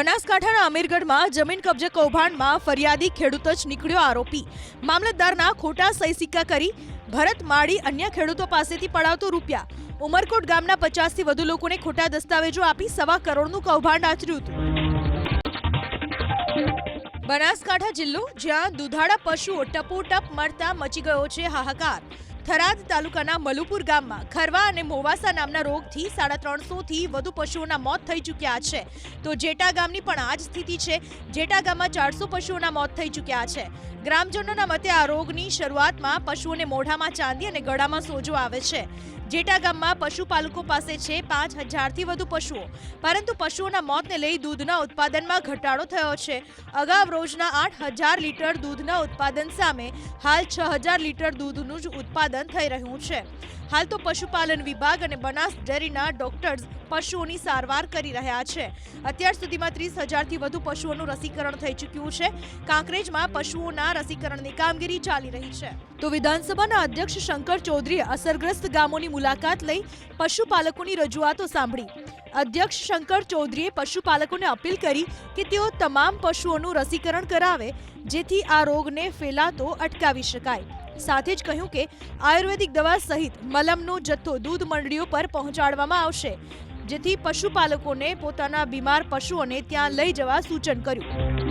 બનાસકાંઠાના અમીરગઢમાં જમીન કબજે કૌભાંડમાં ફરિયાદી ખેડૂત જ નીકળ્યો આરોપી. મામલતદારના ખોટા સહી સિક્કા કરી ભરત માળી અન્ય ખેડૂતો પાસેથી પડાવતો રૂપિયા. ઉમરકોટ ગામના પચાસથી વધુ લોકોને ખોટા દસ્તાવેજો આપી સવા કરોડનું કૌભાંડ આચર્યું હતું. બનાસકાંઠા જિલ્લો જ્યાં દુધાળા પશુઓ ટપોટપ મળતા મચી ગયો છે હાહાકાર. થરાદ તાલુકાના મલુપુર ગામમાં ખરવા અને મોવાસા નામના રોગથી સાડા ત્રણસોથી વધુ પશુઓના મોત થઈ ચૂક્યા છે. તો જેટા ગામની પણ આ જ સ્થિતિ છે. જેટા ગામમાં ચારસો પશુઓના મોત થઈ ચૂક્યા છે. ગ્રામજનોના મતે આ રોગની શરૂઆતમાં પશુઓને મોઢામાં ચાંદી અને ગળામાં સોજો આવે છે. જેટા ગામમાં પશુપાલકો પાસે છે પાંચ હજારથી વધુ પશુઓ. પરંતુ પશુઓના મોતને લઈ દૂધના ઉત્પાદનમાં ઘટાડો થયો છે. અગાઉ રોજના આઠ હજાર લીટર દૂધના ઉત્પાદન સામે હાલ છ હજાર લીટર દૂધનું જ ઉત્પાદન થઈ રહ્યું છે. હાલ તો પશુપાલન વિભાગ અને બનાસ ડેરીના ડોક્ટર્સ પશુઓની સારવાર કરી રહ્યા છે. અત્યાર સુધીમાં ત્રીસ હજારથી વધુ પશુઓનું રસીકરણ થઈ ચૂક્યું છે. કાંકરેજમાં પશુઓના રસીકરણની કામગીરી ચાલી રહી છે. તો વિધાનસભાના અધ્યક્ષ શંકર ચૌધરીએ અસરગ્રસ્ત ગામોની મુલાકાત લઈ પશુપાલકોની રજૂઆતો સાંભળી. અધ્યક્ષ શંકર ચૌધરીએ પશુપાલકોને અપીલ કરી કે તેઓ તમામ પશુઓનું રસીકરણ કરાવે, જેથી આ રોગને ફેલાતો અટકાવી શકાય. સાથે જ કહ્યું કે આયુર્વેદિક દવા સહિત મલમનો જથ્થો દૂધ મંડળીઓ પર પહોંચાડવામાં આવશે, જેથી પશુપાલકોને પોતાના બીમાર પશુઓને ત્યાં લઈ જવા સૂચન કર્યું.